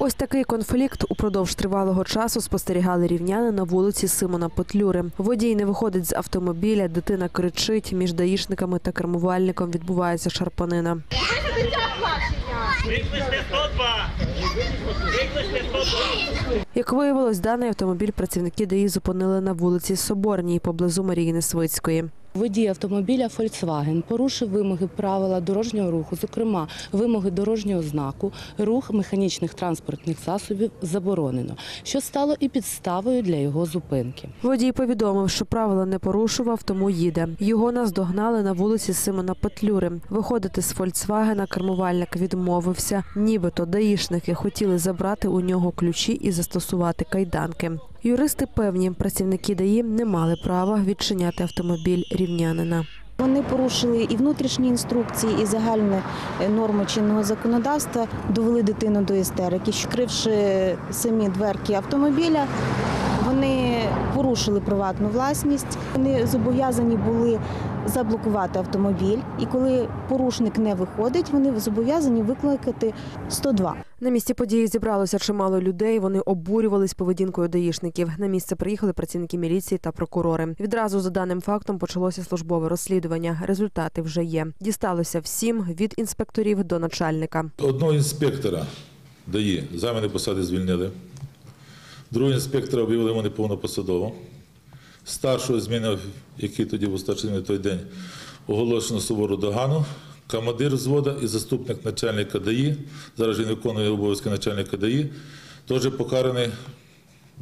Ось такий конфлікт упродовж тривалого часу спостерігали рівняни на вулиці Симона Петлюри. Водій не виходить з автомобіля, дитина кричить. Між даїшниками та кермувальником відбувається шарпанина. Викличте 102! Викличте 102! Як виявилось, даний автомобіль працівники ДАІ зупинили на вулиці Соборній поблизу Марії Несвицької. Водій автомобіля Volkswagen порушив вимоги правила дорожнього руху, зокрема вимоги дорожнього знаку, рух механічних транспортних засобів заборонено, що стало і підставою для його зупинки. Водій повідомив, що правила не порушував, тому їде. Його наздогнали на вулиці Симона Петлюри. Виходити з Фольксвагена кермувальник відмовився. Нібито даїшники хотіли забрати у нього ключі і застосувати кайданки. Юристи певні, працівники ДАІ не мали права відчиняти автомобіль рівнянина. Вони порушили і внутрішні інструкції, і загальні е, норми чинного законодавства, довели дитину до істерики, вкривши самі дверки автомобіля. Порушили приватну власність. Вони зобов'язані були заблокувати автомобіль. І коли порушник не виходить, вони зобов'язані викликати 102. На місці події зібралося чимало людей. Вони обурювались поведінкою даїшників. На місце приїхали працівники міліції та прокурори. Відразу за даним фактом почалося службове розслідування. Результати вже є. Дісталося всім від інспекторів до начальника. Одного інспектора дає, заміни посади звільнили. Другого інспектора об'явили йому повнопосадово, Старшого зміни, який тоді був старшим на той день, оголошено сувору догану. Командир взвода і заступник начальника ДАІ, зараз він виконує обов'язки начальника ДАІ, теж покараний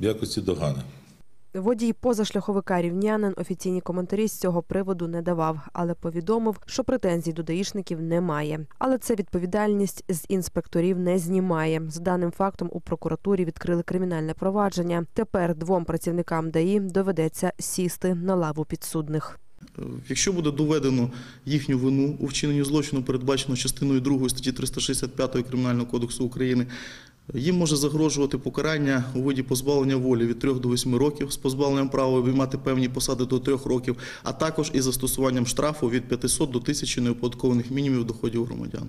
в якості догани. Водій позашляховика рівнянин офіційні коментарі з цього приводу не давав, але повідомив, що претензій до даїшників немає. Але це відповідальність з інспекторів не знімає. За даним фактом у прокуратурі відкрили кримінальне провадження. Тепер двом працівникам ДАІ доведеться сісти на лаву підсудних. Якщо буде доведено їхню вину у вчиненні злочину, передбачено частиною 2 статті 365 Кримінального кодексу України, їм може загрожувати покарання у виді позбавлення волі від 3 до 8 років з позбавленням права обіймати певні посади до 3 років, а також із застосуванням штрафу від 500 до 1000 неоподаткованих мінімумів доходів громадян.